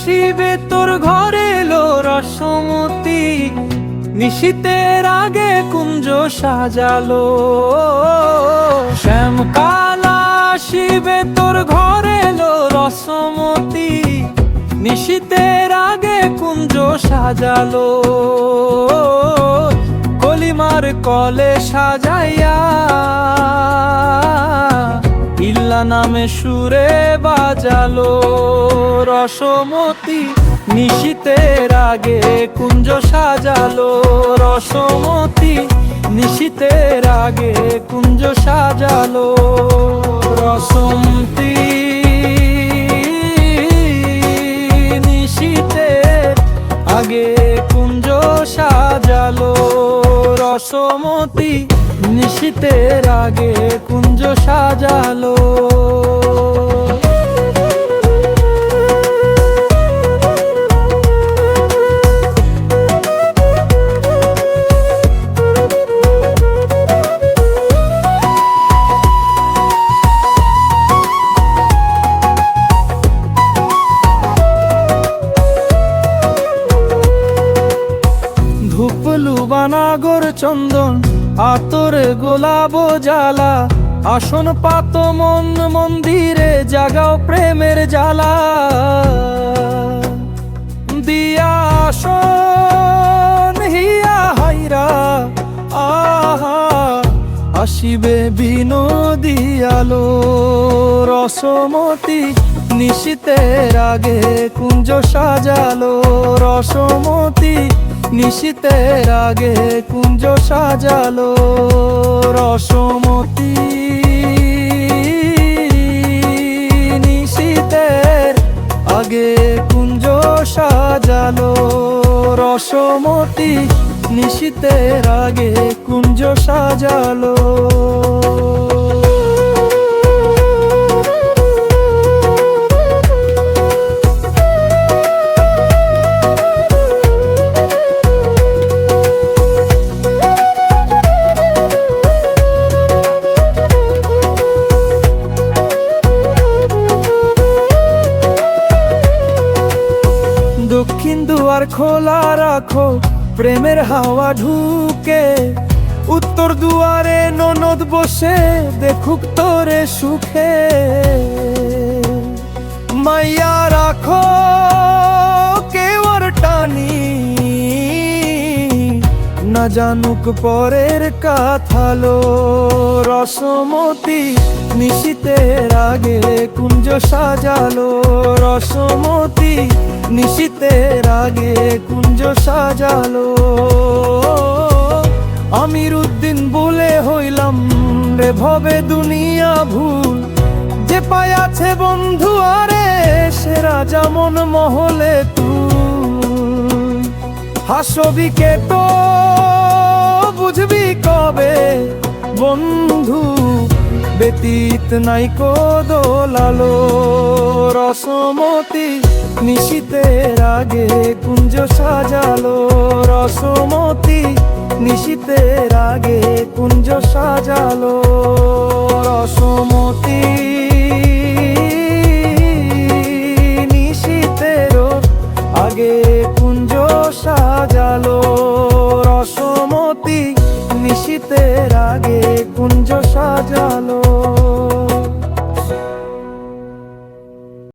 শিবে তোর ঘরে লো রসমতি। নিশীতের আগে কুঞ্জ সাজালো। শ্যামকালা শিবে তোর ঘরে লো রসমতি। নিশীতের আগে কুঞ্জ সাজালো। কলিমার কলে সাজাইয়া ইল্লা নামে সুরে বাজালো রসমতি নিশীতের আগে কুঞ্জ সাজালো রসমতি নিশীতের আগে কুঞ্জ সাজালো রসমতি নিশীতের আগে কুঞ্জ সাজালো রসমতি নিশীতের আগে কুঞ্জ সাজালো। চন্দন আতর গোলাপ জ্বালা। আসন পাত মন মন্দিরে, জাগাও প্রেমের জ্বালা। দিয়া আসন হিয়া হাইরা, আহা, আসিবে বিনোদিয়ালো রসমতি নিশীতের আগে কুঞ্জ সাজালো। রসমতি নিশীতের আগে কুঞ্জ সাজালো রসমতি। নিশীতের আগে কুঞ্জ সাজালো রসমতি। নিশীতের আগে কুঞ্জ সাজালো দুয়ার খোলা রাখো, প্রেমের হাওয়া ঢুকে। উত্তর দুয়ারে ননদ বসে, দেখুক তোরে সুখে। মাইয়া রাখো কেওয়ার টানি। না জানুক পরের কাথালো রসমতি নিশীতের আগে কুঞ্জ সাজালো। রসমতি নিশীতের আগে কুঞ্জ সাজালো। আমির উদ্দিন বলে হইলাম, রে ভবে দুনিয়া ভুল। যে পায়াছে বন্ধু, আরে সে রাজা মন মহলে তুই। হাসবিকে তো, বুঝবি কবে? বন্ধু, ব্যতীত নাই দোলালো রসমতি নিশীতের আগে কুঞ্জ সাজালো, রসমতি নিশীতের আগে কুঞ্জ সাজালো, রসমতি শীতের আগে কুঞ্জ সাজালো।